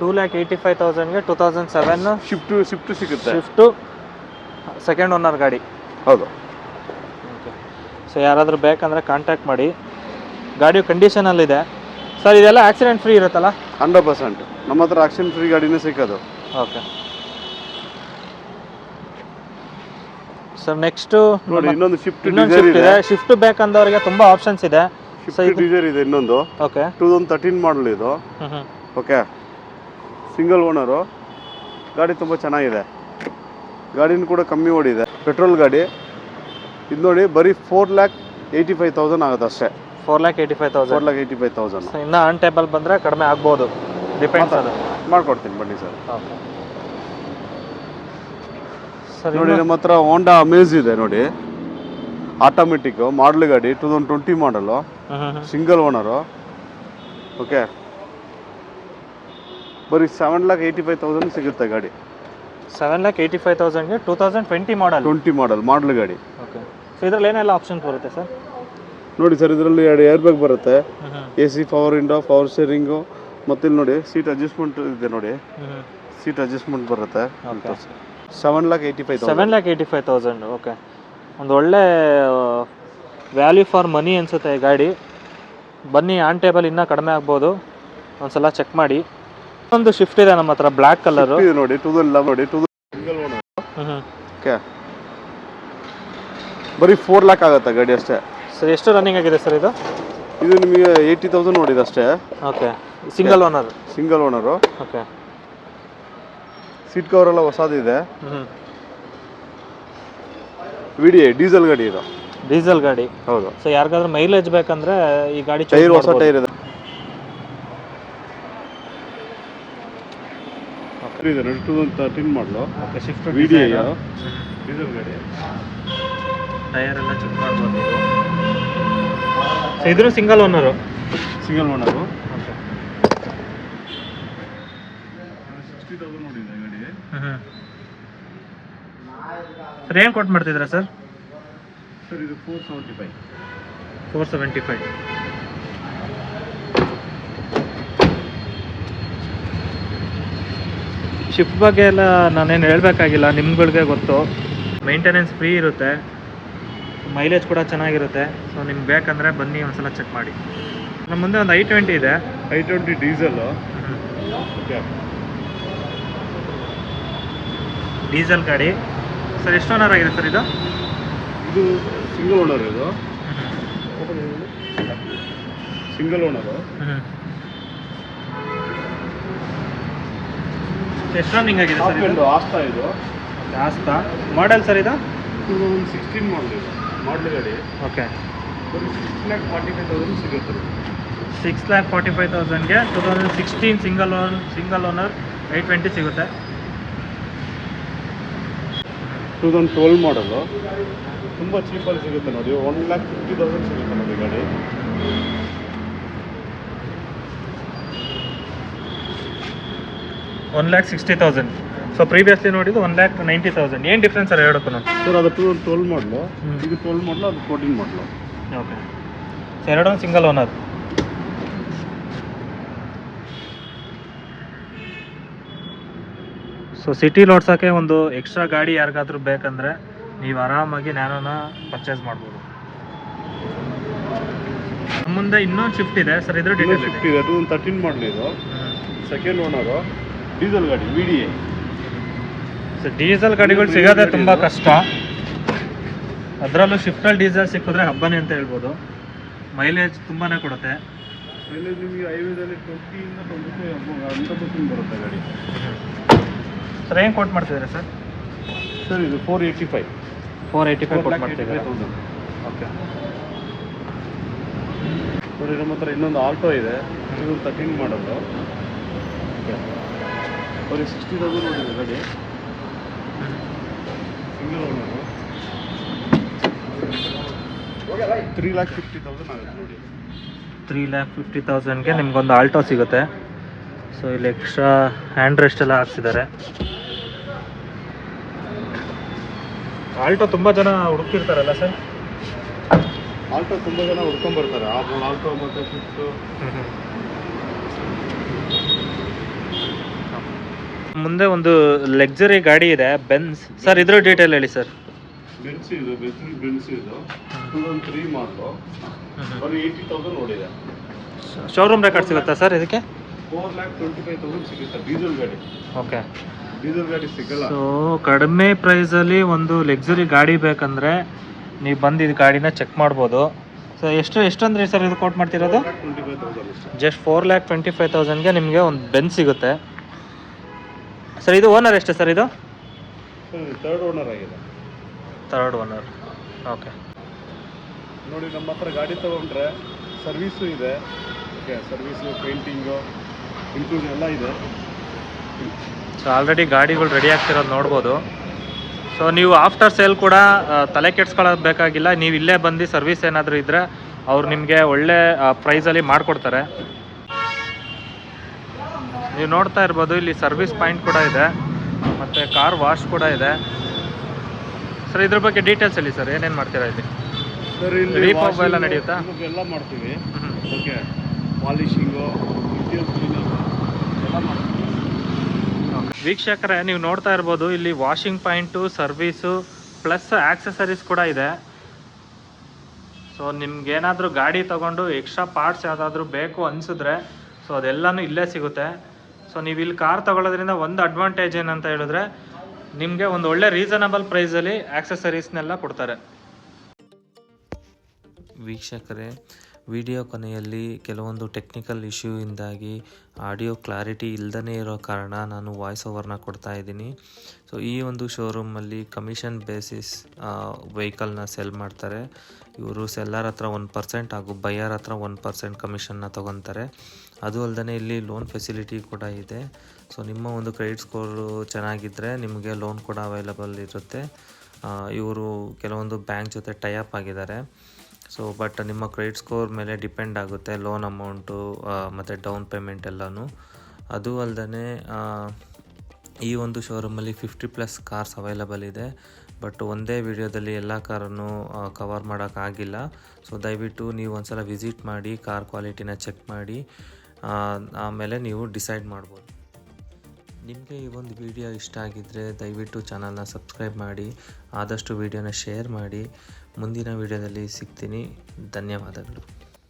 Speaker 1: Two lakh eighty five ತೌಸಂಡ್ಗೆ two thousand seven
Speaker 2: shift shift ಸಿಗುತ್ತೆ.
Speaker 1: ಶಿಫ್ಟು ಸೆಕೆಂಡ್ ಓನರ್ ಗಾಡಿ.
Speaker 2: ಹೌದು.
Speaker 1: ಸೊ ಯಾರಾದರೂ ಬೇಕಂದರೆ ಕಾಂಟ್ಯಾಕ್ಟ್ ಮಾಡಿ. ಗಾಡಿಯು ಕಂಡೀಷನಲ್ಲಿದೆ ಸರ್ ಇದೆಲ್ಲ ಆಕ್ಸಿಡೆಂಟ್ ಫ್ರೀ ಇರುತ್ತಲ್ಲ?
Speaker 2: ಹಂಡ್ರೆಡ್ ಪರ್ಸೆಂಟ್ ನಮ್ಮ ಹತ್ರ ಆಕ್ಸಿಡೆಂಟ್ ಫ್ರೀ ಗಾಡಿನೇ ಸಿಕ್ಕೋದು
Speaker 1: ಓಕೆ ಸರ್ ನೆಕ್ಸ್ಟು
Speaker 2: ನೋಡಿ ಇನ್ನೊಂದು ಶಿಫ್ಟ್
Speaker 1: ಇನ್ನೊಂದು ಶಿಫ್ಟ್
Speaker 2: ಇದೆ.
Speaker 1: ಶಿಫ್ಟ್ ಬೇಕಂದವರಿಗೆ ತುಂಬ ಆಪ್ಷನ್ಸ್ ಇದೆ.
Speaker 2: ಡಿಸೈರ್ ಇದೆ ಇನ್ನೊಂದು.
Speaker 1: Okay
Speaker 2: two thousand thirteen model ಇದು. ಓಕೆ ಸಿಂಗಲ್ ಓನರು ಗಾಡಿ ತುಂಬ ಚೆನ್ನಾಗಿದೆ. ಗಾಡಿನೂ ಕೂಡ ಕಮ್ಮಿ ಓಡಿದೆ. ಪೆಟ್ರೋಲ್ ಗಾಡಿ. ಇದು ನೋಡಿ ಬರೀ four lakh eighty five thousand ಆಗುತ್ತೆ ಅಷ್ಟೇ.
Speaker 1: Four lakh eighty five
Speaker 2: four
Speaker 1: thousand
Speaker 2: lakh eighty five thousand
Speaker 1: ಇನ್ನು ಆನ್ ಟೇಬಲ್ ಬಂದರೆ ಕಡಿಮೆ ಆಗ್ಬೋದು. ಡಿಪೆಂಡ್ಸ್ ಅದು.
Speaker 2: ಮಾಡ್ಕೊಡ್ತೀನಿ ಬನ್ನಿ ಸರ್.
Speaker 1: ಓಕೆ ಸರ್
Speaker 2: ನೋಡಿ ನಮ್ಮ ಹತ್ರ ಹೋಂಡಾ ಅಮೇಜ್ ಇದೆ ನೋಡಿ. ಆಟೋಮೆಟಿಕ್ ಮಾಡಲ್ ಗಾಡಿ ಟೂ ತೌಸಂಡ್ ಟ್ವೆಂಟಿ ಮಾಡಲು
Speaker 1: ಹ್ಞೂ ಹ್ಞೂ
Speaker 2: ಸಿಂಗಲ್ ಓನರು ಓಕೆ ಬರೀ seven lakh eighty five thousand ಸಿಗುತ್ತೆ ಗಾಡಿ.
Speaker 1: Seven lakh eighty five ತೌಸಂಡ್ಗೆ two thousand twenty model
Speaker 2: twenty model model ಗಾಡಿ.
Speaker 1: ಓಕೆ ಸೊ ಇದರಲ್ಲಿ ಏನೆಲ್ಲ ಆಪ್ಷನ್ಸ್ ಬರುತ್ತೆ ಸರ್?
Speaker 2: ನೋಡಿ ಸರ್ ಇದರಲ್ಲಿ ಎರಡು ಏರ್ ಬ್ಯಾಗ್ ಬರುತ್ತೆ A C power window power steering ಮತ್ತೆ ಇಲ್ಲಿ ನೋಡಿ ಸೀಟ್ ಅಡ್ಜಸ್ಟ್ಮೆಂಟ್ ಇದೆ ನೋಡಿ. ಸೀಟ್ ಅಡ್ಜಸ್ಟ್ಮೆಂಟ್ ಬರುತ್ತೆ. Seven lakh eighty five
Speaker 1: seven lakh eighty five thousand okay ಒಂದು ಒಳ್ಳೆ ವ್ಯಾಲ್ಯೂ ಫಾರ್ ಮನಿ ಅನಿಸುತ್ತೆ ಈ ಗಾಡಿ. ಬನ್ನಿ ಆನ್ ಟೇಬಲ್ ಇನ್ನೂ ಕಡಿಮೆ ಆಗ್ಬೋದು. ಒಂದ್ಸಲ ಚೆಕ್ ಮಾಡಿ. ಒಂದು ಶಿಫ್ಟ್ ಇದೆ ನಮ್ಮ ಹತ್ರ ಬ್ಲ್ಯಾಕ್ ಕಲರು
Speaker 2: ಇದೆ ನೋಡಿ ಟೂ ನೋಡಿ ಟೂ ಸಿಂಗಲ್ ಓನರ್
Speaker 1: ಹ್ಞೂ
Speaker 2: ಓಕೆ ಬರೀ ಫೋರ್ ಲ್ಯಾಕ್ ಆಗುತ್ತೆ ಗಾಡಿ ಅಷ್ಟೇ.
Speaker 1: ಸರ್ ಎಷ್ಟು ರನ್ನಿಂಗ್ ಆಗಿದೆ ಸರ್ ಇದು?
Speaker 2: ಇದು ನಿಮಗೆ ಏಯ್ಟಿ ತೌಸಂಡ್ ನೋಡಿದೆ ಅಷ್ಟೇ.
Speaker 1: Okay single owner
Speaker 2: single owner
Speaker 1: okay
Speaker 2: seat cover ಎಲ್ಲ ಹೊಸದಿದೆ.
Speaker 1: ಹ್ಞೂ
Speaker 2: ವಿ ಡಿ ಡೀಸೆಲ್ ಗಾಡಿ ಇದು.
Speaker 1: ಡೀಸೆಲ್ ಗಾಡಿ.
Speaker 2: ಹೌದು.
Speaker 1: ಸೊ ಯಾರಿಗಾದ್ರೂ ಮೈಲೇಜ್ ಬೇಕಂದ್ರೆ ಈ ಗಾಡಿ
Speaker 2: ಟೈರ್ ಹೊಸ ಟೈರ್ ಇದೆ. ಇದೆ ನೋಡಿ two thousand thirteen model
Speaker 1: okay shift
Speaker 2: V D diesel ಗಾಡಿ.
Speaker 1: ಟೈರ್ ಎಲ್ಲ ಚೆಕ್ ಮಾಡ್ಬೋದು ನೀವು. ಸೊ ಇದ್ರು single owner
Speaker 2: single owner
Speaker 1: okay
Speaker 2: sixty thousand ನೋಡಿದೆ ಗಾಡಿ.
Speaker 1: ಹ್ಞೂ ಸರ್ ಏನು ಕೊಟ್ಟು ಮಾಡ್ತಿದ್ದೀರಾ ಸರ್
Speaker 2: ಸರ್ ಇದು four seventy five
Speaker 1: four seventy five shift ಬಗ್ಗೆ ಎಲ್ಲ ನಾನೇನು ಹೇಳಬೇಕಾಗಿಲ್ಲ ನಿಮ್ಗಳಿಗೆ ಗೊತ್ತು. ಮೇಂಟೆನೆನ್ಸ್ ಫ್ರೀ ಇರುತ್ತೆ. ಮೈಲೇಜ್ ಕೂಡ ಚೆನ್ನಾಗಿರುತ್ತೆ. ಸೊ ನಿಮ್ಗೆ ಬೇಕಂದರೆ ಬನ್ನಿ ಒಂದ್ಸಲ ಚೆಕ್ ಮಾಡಿ. ನಮ್ಮ ಮುಂದೆ ಒಂದು ಐ ಟ್ವೆಂಟಿ ಇದೆ.
Speaker 2: ಐ ಟ್ವೆಂಟಿ ಡೀಸೆಲ್ಲು
Speaker 1: ಡೀಸೆಲ್ ಗಾಡಿ. ಸರ್ ಎಷ್ಟು ಓನರ್ ಆಗಿದೆ ಸರ್ ಇದು?
Speaker 2: ಇದು ಸಿಂಗಲ್ ಓನರ್ ಇದು. ಸಿಂಗಲ್ ಓನರು
Speaker 1: ಎಷ್ಟು ರನ್ನಿಂಗ್ ಆಗಿದೆ ಸರ್ ಇದು?
Speaker 2: ಆಸ್ತಾ ಇದು.
Speaker 1: ಆಸ್ತಾ ಮಾಡೆಲ್ ಸರ್ ಇದು?
Speaker 2: ಟೂ ತೌಸಂಡ್ ಸಿಕ್ಸ್ಟೀನ್ ಮಾಡಲ್ ಇದು. ಮಾಡಲ್ ಗಾಡಿ.
Speaker 1: Okay
Speaker 2: six lakh forty five thousand ಸಿಗುತ್ತೆ.
Speaker 1: Six lakh forty five ತೌಸಂಡ್ಗೆ two thousand sixteen single own single owner I twenty ಸಿಗುತ್ತೆ.
Speaker 2: ಟೂ ತೌಸಂಡ್ ಟ್ವೆಲ್ ಮಾಡಲು ತುಂಬ ಚೀಪಲ್ಲಿ ಸಿಗುತ್ತೆ ನೋಡಿ. ಒನ್ ಲ್ಯಾಕ್ ಫಿಫ್ಟಿ ತೌಸಂಡ್ ಸಿಗುತ್ತೆ ನೋಡಿ ಗಾಡಿ.
Speaker 1: One lakh sixty thousand so previously ನೋಡಿದ್ದು ಒನ್ ಲ್ಯಾಕ್ ನೈಂಟಿ ತೌಸಂಡ್ ಏನು ಡಿಫ್ರೆನ್ಸ್ ಸರ್ ಹೇಳೋಕ್ಕೂ
Speaker 2: ಸರ್ ಅದು ಟೂ ಟ್ವೆಲ್ ಮಾಡಲು. ಇದು ಟ್ವೆಲ್ ಮಾಡಲು ಅದು ಫೋರ್ಟೀನ್ ಮಾಡಲು
Speaker 1: ಓಕೆ ಸೊ ಎರಡೊಂದು ಸಿಂಗಲ್ ಓನರ್ ಸೊ ಸಿಟಿ ಓಡ್ಸೋಕ್ಕೆ ಒಂದು ಎಕ್ಸ್ಟ್ರಾ ಗಾಡಿ ಯಾರಿಗಾದ್ರೂ ಬೇಕಂದರೆ ನೀವು ಆರಾಮಾಗಿ ನ್ಯಾನೋನ ಪರ್ಚೇಸ್ ಮಾಡ್ಬೋದು. ಮುಂದೆ ಇನ್ನೊಂದು ಶಿಫ್ಟ್ ಇದೆ. ಸರ್ ಇದ್ರ ಡೀಟೇಲ್
Speaker 2: ಶಿಫ್ಟ್ ಇದೆ. ಟೂ ತರ್ಟೀನ್ ಮಾಡಲ್ ಇದು. ಸೆಕೆಂಡ್ ಓನರು ಡೀಸೆಲ್ ಗಾಡಿ V D A
Speaker 1: so diesel ಗಾಡಿಗಳು ಸಿಗೋದೇ ತುಂಬ ಕಷ್ಟ. ಅದರಲ್ಲೂ ಶಿಫ್ಟಲ್ಲಿ ಡೀಸೆಲ್ ಸಿಕ್ಕಿದ್ರೆ ಹಬ್ಬನೇ ಅಂತ ಹೇಳ್ಬೋದು. ಮೈಲೇಜ್ ತುಂಬಾ ಕೊಡುತ್ತೆ.
Speaker 2: ಮೈಲೇಜ್ ನಿಮಗೆ ಹೈವೇದಲ್ಲಿ ಟ್ವೆಂಟಿಯಿಂದ ಟ್ವೆಂಟಿ ಫೈವ್ ಅಂತ ಬರುತ್ತೆ ಗಾಡಿ.
Speaker 1: ಸರ್ ಏನು ಕೋಟ್ ಮಾಡ್ತಿದ್ದೀರಾ ಸರ್?
Speaker 2: ಸರ್ ಇದು four eighty five
Speaker 1: four eighty five quote ಮಾಡ್ತಿದ್ದೀರಾ? ಓಕೆ
Speaker 2: ನೋಡಿ ನಮ್ಮ ಹತ್ರ ಇನ್ನೊಂದು ಆಲ್ಟೋ ಇದೆ. ಇದು ಕಟಿಂಗ್ ಮಾಡೋದು. ಅವ್ರಿಗೆ ಸಿಕ್ಸ್ಟಿ ತೌಸಂಡ್ ನೋಡಿದೆ ಗಾಡಿ single owner three lakh fifty thousand ಆಗುತ್ತೆ ನೋಡಿ.
Speaker 1: ತ್ರೀ ಲ್ಯಾಕ್ ಫಿಫ್ಟಿ ತೌಸಂಡ್ಗೆ ನಿಮ್ಗೊಂದು ಆಲ್ಟೋ ಸಿಗುತ್ತೆ. ಸೊ ಇಲ್ಲಿ ಎಕ್ಸ್ಟ್ರಾ ಹ್ಯಾಂಡ್ ರೆಸ್ಟ್ ಎಲ್ಲ ಹಾಕ್ಸಿದ್ದಾರೆ. ಆಲ್ಟೋ ತುಂಬ ಜನ ಹುಡುಕ್ತಿರ್ತಾರಲ್ಲ ಸರ್?
Speaker 2: ಆಲ್ಟೋ ತುಂಬ ಜನ ಹುಡ್ಕೊಂಬರ್ತಾರೆ ಆಲ್ಟೋ ಮತ್ತು ಸ್ವಿಫ್ಟು
Speaker 1: ಮುಂದೆ ಒಂದು ಲಕ್ಸುರಿ ಗಾಡಿ ಇದೆ ಬೆನ್ಸ್ ಸರ್ ಇದ್ರ ಡೀಟೇಲ್ ಹೇಳಿ ಸರ್.
Speaker 2: ಬೆನ್ಸ್ ಇದು ಬೆನ್ಸ್ ಬೆನ್ಸ್ ಇದು. ಟೂ ತೌಸಂಡ್ ತ್ರೀ ಮಾಡಲು ಬರೀ ಏಯ್ಟಿ ತೌಸಂಡ್ ನೋಡಿದೆ.
Speaker 1: ಶೋರೂಮ್ ರೆಕಾರ್ಡ್ ಸಿಗುತ್ತಾ ಸರ್ ಇದಕ್ಕೆ?
Speaker 2: Four lakh twenty five thousand ಸಿಗುತ್ತೆ ಡೀಸೆಲ್ ಗಾಡಿ.
Speaker 1: ಓಕೆ
Speaker 2: ಡೀಸೆಲ್ ಗಾಡಿ ಸಿಗಲ್ಲ.
Speaker 1: ಸೊ ಕಡಿಮೆ ಪ್ರೈಸಲ್ಲಿ ಒಂದು ಲಕ್ಸುರಿ ಗಾಡಿ ಬೇಕಂದರೆ ನೀವು ಬಂದು ಇದು ಗಾಡಿನ ಚೆಕ್ ಮಾಡ್ಬೋದು. ಸೊ ಎಷ್ಟು ಎಷ್ಟು ಅಂದ್ರೆ ಸರ್ ಇದು ಕೋಟ್ ಮಾಡ್ತಿರೋದು? Just four lakh twenty five ತೌಸಂಡ್ಗೆ ನಿಮಗೆ ಒಂದು ಬೆನ್ ಸಿಗುತ್ತೆ. ಸರ್ ಇದು ಓನರ್ ಎಷ್ಟು ಸರ್ ಇದು?
Speaker 2: ತರ್ಡ್ ಓನರ್ ಆಗಿದೆ.
Speaker 1: ತರ್ಡ್ ಓನರ್ ಓಕೆ
Speaker 2: ನೋಡಿ ನಮ್ಮ ಹತ್ರ ಗಾಡಿ ತಗೊಂಡ್ರೆ ಸರ್ವೀಸು ಇದೆ. ಓಕೆ ಸರ್ವೀಸು ಪೇಂಟಿಂಗು ಇನ್ಕ್ಲೂಡ್ ಎಲ್ಲ ಇದೆ.
Speaker 1: ಸೊ ಆಲ್ರೆಡಿ ಗಾಡಿಗಳು ರೆಡಿ ಆಗ್ತಿರೋದು ನೋಡ್ಬೋದು. ಸೊ ನೀವು ಆಫ್ಟರ್ ಸೇಲ್ ಕೂಡ ತಲೆ ಕೆಡ್ಸ್ಕೊಳ್ಳೋದು ಬೇಕಾಗಿಲ್ಲ. ನೀವು ಇಲ್ಲೇ ಬಂದು ಸರ್ವಿಸ್ ಏನಾದರೂ ಇದ್ದರೆ ಅವ್ರು ನಿಮಗೆ ಒಳ್ಳೆ ಪ್ರೈಸಲ್ಲಿ ಮಾಡಿಕೊಡ್ತಾರೆ. ನೀವು ನೋಡ್ತಾ ಇರ್ಬೋದು ಇಲ್ಲಿ ಸರ್ವಿಸ್ ಪಾಯಿಂಟ್ ಕೂಡ ಇದೆ. ಮತ್ತು ಕಾರ್ ವಾಶ್ ಕೂಡ ಇದೆ. ಸರ್ ಇದ್ರ ಬಗ್ಗೆ ಡೀಟೇಲ್ಸ್ ಹೇಳಿ ಸರ್ ಏನೇನು ಮಾಡ್ತೀರಾ ಇಲ್ಲಿ?
Speaker 2: ಸರ್ ಇಲ್ಲಿ
Speaker 1: ಎಲ್ಲ ನಡೆಯುತ್ತಾ?
Speaker 2: ಎಲ್ಲ ಮಾಡ್ತೀವಿ. ಓಕೆ ಪಾಲಿಶಿಂಗು ಎಲ್ಲ ಮಾಡ್ತೀವಿ.
Speaker 1: ವೀಕ್ಷಕರೇ, ನೀವು ನೋಡ್ತಾ ಇರ್ಬೋದು, ಇಲ್ಲಿ washing point service plus accessories ಕೂಡ ಇದೆ. ಸೊ ನಿಮ್ಗೇನಾದರೂ ಗಾಡಿ ತೊಗೊಂಡು ಎಕ್ಸ್ಟ್ರಾ ಪಾರ್ಟ್ಸ್ ಯಾವುದಾದ್ರೂ ಬೇಕು ಅನಿಸಿದ್ರೆ ಸೊ ಅದೆಲ್ಲನೂ ಇಲ್ಲೇ ಸಿಗುತ್ತೆ. ಸೊ ನೀವು ಇಲ್ಲಿ ಕಾರ್ ತಗೊಳ್ಳೋದ್ರಿಂದ ಒಂದು ಅಡ್ವಾಂಟೇಜ್ ಏನಂತ ಹೇಳಿದ್ರೆ, ನಿಮಗೆ ಒಂದು ಒಳ್ಳೆ ರೀಸನಬಲ್ ಪ್ರೈಸಲ್ಲಿ ಆಕ್ಸೆಸರೀಸ್ನೆಲ್ಲ ಕೊಡ್ತಾರೆ.
Speaker 3: ವೀಕ್ಷಕರೇ ವಿಡಿಯೋ ಕೊನೆಯಲ್ಲಿ ಕೆಲವೊಂದು ಟೆಕ್ನಿಕಲ್ ಇಶ್ಯೂಯಿಂದಾಗಿ ಆಡಿಯೋ ಕ್ಲಾರಿಟಿ ಇಲ್ಲದೇ ಇರೋ ಕಾರಣ ನಾನು ವಾಯ್ಸ್ ಓವರ್ನ ಕೊಡ್ತಾ ಇದ್ದೀನಿ. ಸೊ ಈ ಒಂದು ಶೋರೂಮಲ್ಲಿ ಕಮಿಷನ್ ಬೇಸಿಸ್ ವೆಹಿಕಲ್ನ ಸೆಲ್ ಮಾಡ್ತಾರೆ. ಇವರು ಸೆಲ್ಲರ್ ಹತ್ರ ಒನ್ ಪರ್ಸೆಂಟ್ ಹಾಗೂ ಬೈಯರ್ ಹತ್ರ ಒನ್ ಪರ್ಸೆಂಟ್ ಕಮಿಷನ್ನ ತೊಗೊತಾರೆ. ಅದು ಅಲ್ಲದೆ ಇಲ್ಲಿ ಲೋನ್ ಫೆಸಿಲಿಟಿ ಕೂಡ ಇದೆ. ಸೊ ನಿಮ್ಮ ಒಂದು ಕ್ರೆಡಿಟ್ ಸ್ಕೋರು ಚೆನ್ನಾಗಿದ್ದರೆ ನಿಮಗೆ ಲೋನ್ ಕೂಡ ಅವೈಲಬಲ್ ಇರುತ್ತೆ. ಇವರು ಕೆಲವೊಂದು ಬ್ಯಾಂಕ್ ಜೊತೆ ಟೈಅಪ್ ಆಗಿದ್ದಾರೆ. ಸೊ ಬಟ್ ನಿಮ್ಮ ಕ್ರೆಡಿಟ್ ಸ್ಕೋರ್ ಮೇಲೆ ಡಿಪೆಂಡ್ ಆಗುತ್ತೆ ಲೋನ್ ಅಮೌಂಟು ಮತ್ತು ಡೌನ್ ಪೇಮೆಂಟ್ ಎಲ್ಲನೂ. ಅದು ಅಲ್ಲದೆ ಈ ಒಂದು ಶೋರೂಮಲ್ಲಿ ಫಿಫ್ಟಿ ಪ್ಲಸ್ ಕಾರ್ಸ್ ಅವೈಲಬಲ್ ಇದೆ. ಬಟ್ ಒಂದೇ ವಿಡಿಯೋದಲ್ಲಿ ಎಲ್ಲ ಕಾರನ್ನು ಕವರ್ ಮಾಡೋಕ್ಕಾಗಿಲ್ಲ ಸೊ ದಯವಿಟ್ಟು ನೀವು ಒಂದ್ಸಲ ವಿಸಿಟ್ ಮಾಡಿ ಕಾರ್ ಕ್ವಾಲಿಟಿನ ಚೆಕ್ ಮಾಡಿ ಆಮೇಲೆ ನೀವು ಡಿಸೈಡ್ ಮಾಡ್ಬೋದು. ನಿಮಗೆ ಈ ಒಂದು ವಿಡಿಯೋ ಇಷ್ಟ ಆಗಿದ್ದರೆ ದಯವಿಟ್ಟು ಚಾನಲ್ನ ಸಬ್ಸ್ಕ್ರೈಬ್ ಮಾಡಿ, ಆದಷ್ಟು ವಿಡಿಯೋನ ಶೇರ್ ಮಾಡಿ. ಮುಂದಿನ ವಿಡಿಯೋದಲ್ಲಿ ಸಿಗ್ತೀನಿ. ಧನ್ಯವಾದಗಳು.